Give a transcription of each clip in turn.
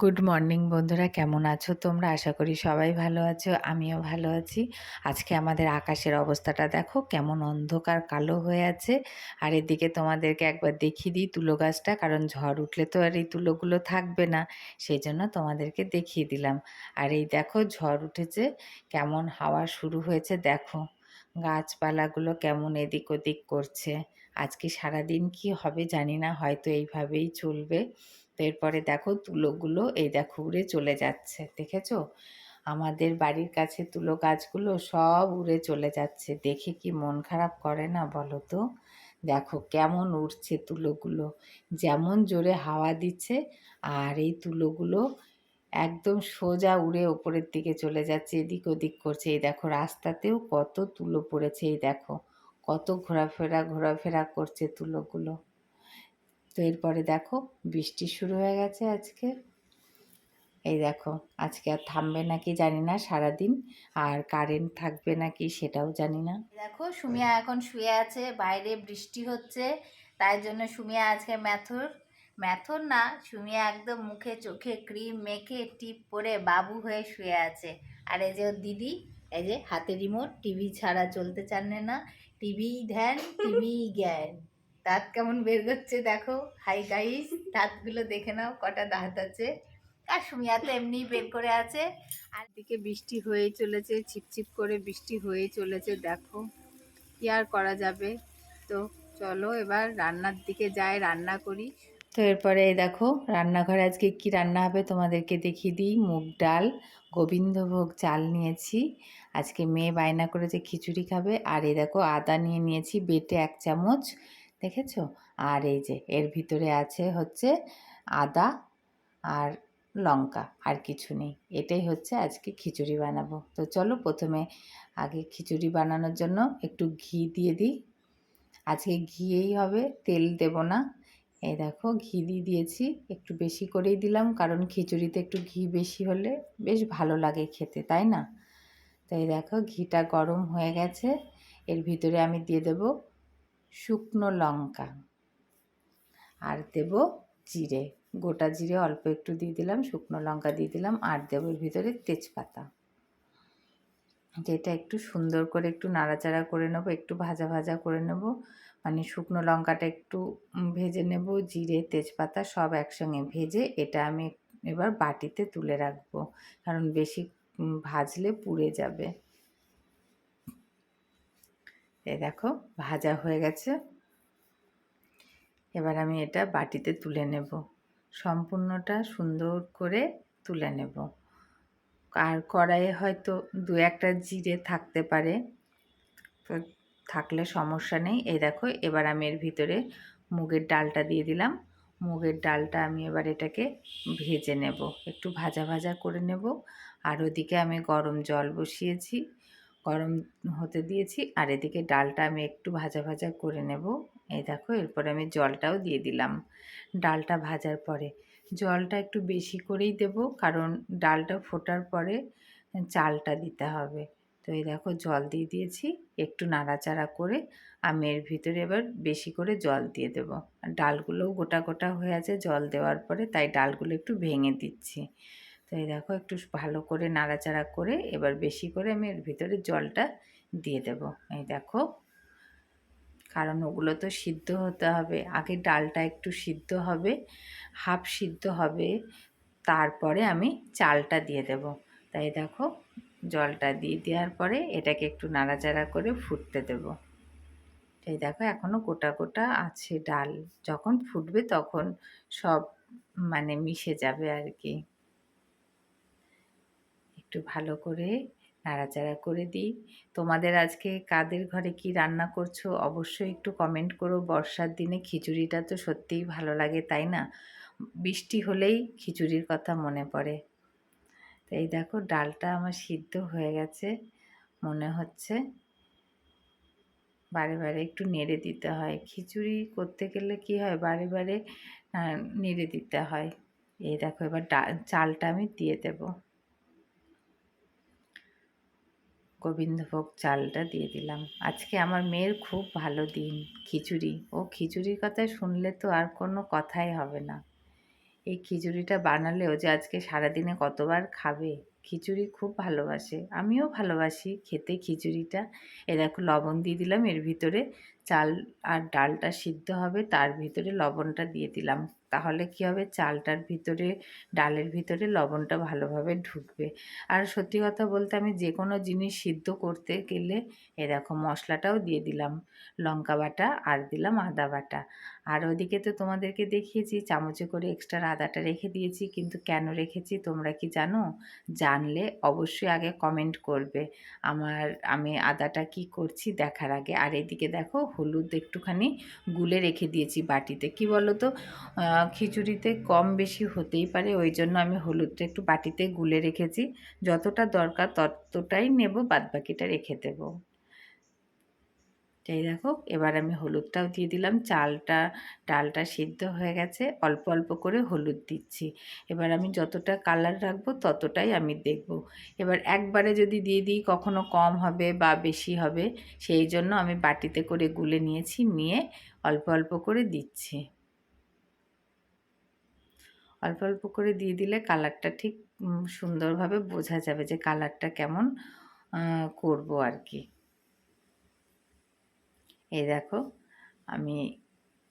Good morning বন্ধুরা। কেমন আছো তোমরা? আশা করি সবাই ভালো আছো, আমিও ভালো আছি। আজকে আমাদের আকাশের অবস্থাটা দেখো, কেমন অন্ধকার, কালো হয়ে আছে। আর এদিকে তোমাদেরকে একবার দেখিয়ে দিই তুলো গাছটা, কারণ ঝড় উঠলে তো আর এই তুলোগুলো থাকবে না, সেই জন্য তোমাদেরকে দেখিয়ে দিলাম। আর এই দেখো, ঝড় উঠেছে, কেমন হাওয়া শুরু হয়েছে দেখো। গাছপালাগুলো কেমন এদিক ওদিক করছে। আজকে সারাদিন কি হবে জানি না, হয়তো এইভাবেই চলবে। তো এরপরে দেখো তুলোগুলো এই দেখো উড়ে চলে যাচ্ছে, দেখেছ? আমাদের বাড়ির কাছে তুলো গাছগুলো সব উড়ে চলে যাচ্ছে, দেখে কি মন খারাপ করে না বলো তো? দেখো কেমন উড়ছে তুলোগুলো যেমন জোরে হাওয়া দিচ্ছে আর এই তুলোগুলো একদম সোজা উড়ে ওপরের দিকে চলে যাচ্ছে, এদিক ওদিক করছে, এই দেখো রাস্তাতেও কত তুলো পড়েছে, এই দেখো কত ঘোরাফেরা ঘোরাফেরা করছে তুলোগুলো তো এরপরে দেখো বৃষ্টি শুরু হয়ে গেছে আজকে। এই দেখো, আজকে আর থামবে নাকি জানি না সারাদিন, আর কারেন্ট থাকবে নাকি সেটাও জানি না। দেখো, সুমিয়া এখন শুয়ে আছে, বাইরে বৃষ্টি হচ্ছে, তাই জন্য সুমিয়া আজকে ম্যাথর। ম্যাথর না, সুমিয়া একদম মুখে চোখে ক্রিম মেখে টিপ পরে বাবু হয়ে শুয়ে আছে। আর এই যে দিদি, এই যে হাতে রিমোট টিভি ছাড়া চলতে চানে না। টিভি ধ্যান টিভি জ্ঞান। দাঁত কেমন বের করছে দেখো। হাই গাইস দাঁতগুলো দেখে নাও, কটা দাঁত আছে। আর সুমিয়া তো এমনি বের করে আছে। আর দিকে বৃষ্টি হয়েই চলেছে ছিপছিপ করে বৃষ্টি হয়েই চলেছে, দেখো কি আর করা যাবে। তো চলো এবার রান্নার দিকে যাই, রান্না করি। তো এরপরে দেখো, রান্নাঘরে আজকে কি রান্না হবে তোমাদেরকে দেখিয়ে দিই। মুগ ডাল, গোবিন্দভোগ চাল নিয়েছি। আজকে মেয়ে বায়না করেছে, খিচুড়ি খাবে। আর এই দেখো আদা নিয়ে নিয়েছি বেটে এক চামচ। দেখেছ? আর এই যে, এর ভিতরে আছে হচ্ছে আদা আর লঙ্কা, আর কিছু নেই। এটাই হচ্ছে আজকে খিচুড়ি বানাবো। তো চলো প্রথমে আগে খিচুড়ি বানানোর জন্য একটু ঘি দিয়ে দিই। আজকে ঘিয়েই হবে, তেল দেব না। এই দেখো, ঘি দিয়ে দিয়েছি। একটু বেশি করেই দিলাম, কারণ খিচুড়িতে একটু ঘি বেশি হলে বেশ ভালো লাগে খেতে, তাই না? তাই দেখো, ঘিটা গরম হয়ে গেছে। এর ভিতরে আমি দিয়ে দেব শুকনো লঙ্কা। আর দেব জিরে। গোটা জিরে অল্প একটু দিয়ে দিলাম, শুকনো লঙ্কা দিয়ে দিলাম, আর দেবো ভিতরে তেজপাতা। যেটা একটু সুন্দর করে একটু নাড়াচাড়া করে নেব, একটু ভাজা ভাজা করে নেব। মানে শুকনো লঙ্কাটা একটু ভেজে নেব, জিরে, তেজপাতা সব একসঙ্গে ভেজে এটা আমি এবার বাটিতে তুলে রাখব। কারণ বেশি ভাজলে পুড়ে যাবে। এই দেখো, ভাজা হয়ে গেছে। এবার আমি এটা বাটিতে তুলে নেব। সম্পূর্ণটা সুন্দর করে তুলে নেব। আর কড়াইয়ে হয়তো দু একটা জিরে থাকতে পারে। তো থাকলে সমস্যা নেই। এই দেখো, এবার আমি এর ভিতরে মুগের ডালটা দিয়ে দিলাম। মুগের ডালটা আমি এবার এটাকে ভেজে নেব। একটু ভাজা ভাজা করে নেব। আর ওদিকে আমি গরম জল বসিয়েছি। গরম হতে দিয়েছি। আর এদিকে ডালটা আমি একটু ভাজা ভাজা করে নেব। এই দেখো, এরপরে আমি জলটাও দিয়ে দিলাম ডালটা ভাজার পরে। জলটা একটু বেশি করেই দেব, কারণ ডালটা ফোটার পরে চালটা দিতে হবে। তো এই দেখো, জল দিয়ে দিয়েছি। একটু নাড়াচাড়া করে আমি এর ভিতরে এবার বেশি করে জল দিয়ে দেব। ডালগুলোও গোটা গোটা হয়ে আছে জল দেওয়ার পরে, তাই ডালগুলো একটু ভেঙে দিচ্ছি। এই দেখো একটু ভালো করে নাড়াচাড়া করে এবার বেশি করে আমি এর ভিতরে জলটা দিয়ে দেব। এই দেখো। কারণ ওগুলো তো সিদ্ধ হতে হবে। আগে ডালটা একটু সিদ্ধ হবে, হাফ সিদ্ধ হবে, তারপরে আমি চালটা দিয়ে দেব। তাই দেখো, জলটা দিয়ে দেওয়ার পরে এটাকে একটু নাড়াচাড়া করে ফুটতে দেব। এই দেখো এখনও গোটা গোটা আছে ডাল। যখন ফুটবে তখন সব মানে মিশে যাবে আর কি। একটু ভালো করে নাড়াচাড়া করে দিই। তোমাদের আজকে কাদের ঘরে কি রান্না করছ অবশ্যই একটু কমেন্ট করো। বর্ষার দিনে খিচুড়িটা তো সত্যিই ভালো লাগে, তাই না? বৃষ্টি হলেই খিচুড়ির কথা মনে পড়ে। তো এই দেখো, ডালটা আমার সিদ্ধ হয়ে গেছে। মনে হচ্ছে বারে বারে একটু নেড়ে দিতে হয়। খিচুড়ি করতে গেলে কি হয়? বারে বারে নেড়ে দিতে হয়। এই দেখো, এবার ডাল চালটা আমি দিয়ে দেবো। গোবিন্দভোগ চালটা দিয়ে দিলাম। আজকে আমার মেয়ের খুব ভালো দিন, খিচুড়ি। ও খিচুড়ির কথা শুনলে তো আর কোনো কথাই হবে না। এই খিচুড়িটা বানালেও যে আজকে সারাদিনে কতবার খাবে? খিচুড়ি খুব ভালোবাসে। আমিও ভালোবাসি খেতে খিচুড়িটা। এ দেখো লবণ দিয়ে দিলাম, এর ভিতরে চাল আর ডালটা সিদ্ধ হবে, তার ভিতরে লবণটা দিয়ে দিলাম। তাহলে কি হবে? চালটার ভিতরে, ডালের ভিতরে লবণটা ভালোভাবে ঢুকবে। আর সত্যি কথা বলতে আমি যে কোনো জিনিস সিদ্ধ করতে গেলে, এ দেখো মশলাটাও দিয়ে দিলাম। লঙ্কা বাটা আর দিলাম আদা বাটা। আর ওদিকে তো তোমাদেরকে দেখিয়েছি, চামচে করে এক্সট্রা আদাটা রেখে দিয়েছি, কিন্তু কেন রেখেছি তোমরা কি জানো? জানলে অবশ্যই আগে কমেন্ট করবে। আমার, আমি আদাটা কি করছি দেখার আগে। আর এদিকে দেখো হলুদ একটুখানি গুলে রেখে দিয়েছি বাটিতে। কি বলো তো খিচুড়িতে কম বেশি হতেই পারে, ওই জন্য আমি হলুদটা একটু বাটিতে গুলে রেখেছি। যতটা দরকার ততটাই নেব, বাদবাকিটা রেখে দেবো। এই দেখো, এবার আমি হলুদটাও দিয়ে দিলাম। চালটা, ডালটা সিদ্ধ হয়ে গেছে। অল্প অল্প করে হলুদ দিচ্ছি। এবার আমি যতটা কালার রাখব ততটাই আমি দেখব। এবার একবারে যদি দিয়ে দিই কখনো কম হবে বা বেশি হবে, সেই জন্য আমি বাটিতে করে গুলে নিয়েছি, নিয়ে অল্প অল্প করে দিচ্ছি। অল্প অল্প করে দিয়ে দিলে কালারটা ঠিক সুন্দরভাবে বোঝা যাবে যে কালারটা কেমন করব আর কি। এই দেখো, আমি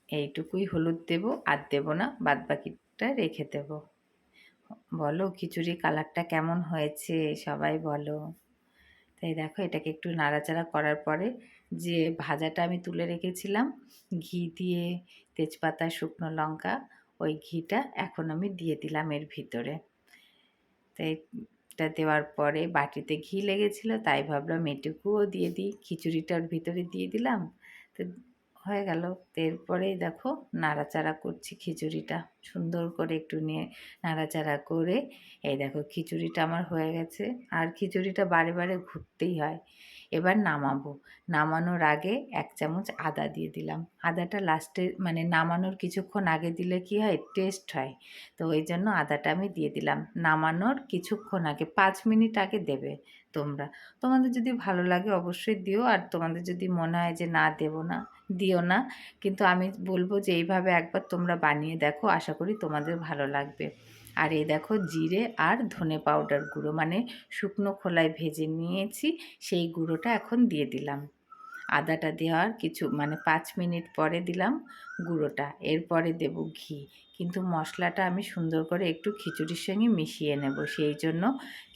এইটুকুই হলুদ দেব, আর দেবো না বাদ বাকিটা রেখে দেব। বলো, খিচুড়ি কালারটা কেমন হয়েছে? সবাই বলো। তাই দেখো, এটাকে একটু নাড়াচাড়া করার পরে যে ভাজাটা আমি তুলে রেখেছিলাম, ঘি দিয়ে তেজপাতা, শুকনো লঙ্কা, ওই ঘিটা এখন আমি দিয়ে দিলাম এর ভিতরে। তাই এটা দেওয়ার পরে বাটিতে ঘি লেগেছিল, তাই ভাবলাম এটুকুও দিয়ে দিই। খিচুড়িটার ভিতরে দিয়ে দিলাম তো, হয়ে গেল। এরপরেই দেখো নাড়াচাড়া করছি খিচুড়িটা। সুন্দর করে একটু নিয়ে নাড়াচাড়া করে, এই দেখো খিচুড়িটা আমার হয়ে গেছে। আর খিচুড়িটা বারে বারে ঘুরতেই হয়। এবার নামাবো। নামানোর আগে এক চামচ আদা দিয়ে দিলাম। আদাটা লাস্টে মানে নামানোর কিছুক্ষণ আগে দিলে কি হয়? টেস্ট হয়। তো ওই জন্য আদাটা আমি দিয়ে দিলাম। নামানোর কিছুক্ষণ আগে, পাঁচ মিনিট আগে দেবে তোমরা। তোমাদের যদি ভালো লাগে অবশ্যই দিও। আর তোমাদের যদি মনে হয় যে না, দেবো না, দিও না। কিন্তু আমি বলব যে এইভাবে একবার তোমরা বানিয়ে দেখো। আশা করি তোমাদের ভালো লাগবে। আর এই দেখো জিরে আর ধনে পাউডার গুঁড়ো মানে শুকনো খোলায় ভেজে নিয়েছি, সেই গুঁড়োটা এখন দিয়ে দিলাম। আদাটা দেওয়ার কিছু মানে পাঁচ মিনিট পরে দিলাম গুঁড়োটা, এরপরে দেব ঘি। কিন্তু মশলাটা আমি সুন্দর করে একটু খিচুড়ির সঙ্গে মিশিয়ে নেব, সেই জন্য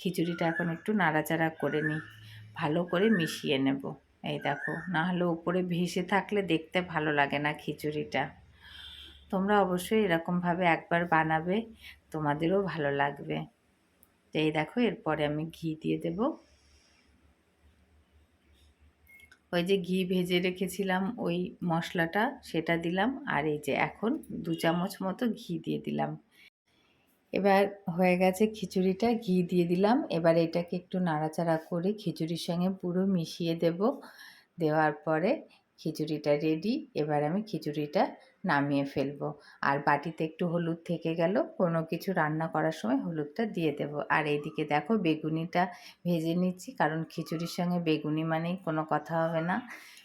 খিচুড়িটা এখন একটু নাড়াচাড়া করে নিই, ভালো করে মিশিয়ে নেব। এই দেখো না হলে উপরে ভেসে থাকলে দেখতে ভালো লাগে না খিচুড়িটা। তোমরা অবশ্যই এরকমভাবে একবার বানাবে, তোমাদেরও ভালো লাগবে। এই দেখো, এরপরে আমি ঘি দিয়ে দেব। ওই যে ঘি ভেজে রেখেছিলাম ওই মশলাটা, সেটা দিলাম। আর এই যে এখন দু চামচ মতো ঘি দিয়ে দিলাম। এবার হয়ে গেছে খিচুড়িটা, ঘি দিয়ে দিলাম। এবার এটাকে একটু নাড়াচাড়া করে খিচুড়ির সঙ্গে পুরো মিশিয়ে দেব। দেওয়ার পরে খিচুড়িটা রেডি এবার আমি খিচুড়িটা নামিয়ে ফেলব। আর বাটিতে একটু হলুদ থেকে গেল, কোনো কিছু রান্না করার সময় হলুদটা দিয়ে দেব। আর এইদিকে দেখো বেগুনিটা ভেজে নিচ্ছি, কারণ খিচুড়ির সঙ্গে বেগুনি মানেই কোনো কথা হবে না।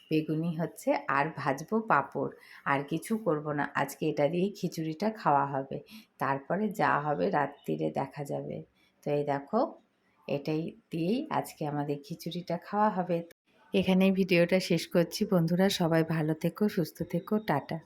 বেগুনি হচ্ছে আর ভাজবো পাঁপড়, আর কিছু করব না। আজকে এটা দিয়েই খিচুড়িটা খাওয়া হবে। তারপরে যা হবে রাত্রিরে দেখা যাবে। তো এই দেখো, এটাই দিয়েই আজকে আমাদের খিচুড়িটা খাওয়া হবে। এখানেই ভিডিওটা শেষ করছি। বন্ধুরা সবাই ভালো থেকো, সুস্থ থেকো, টাটা।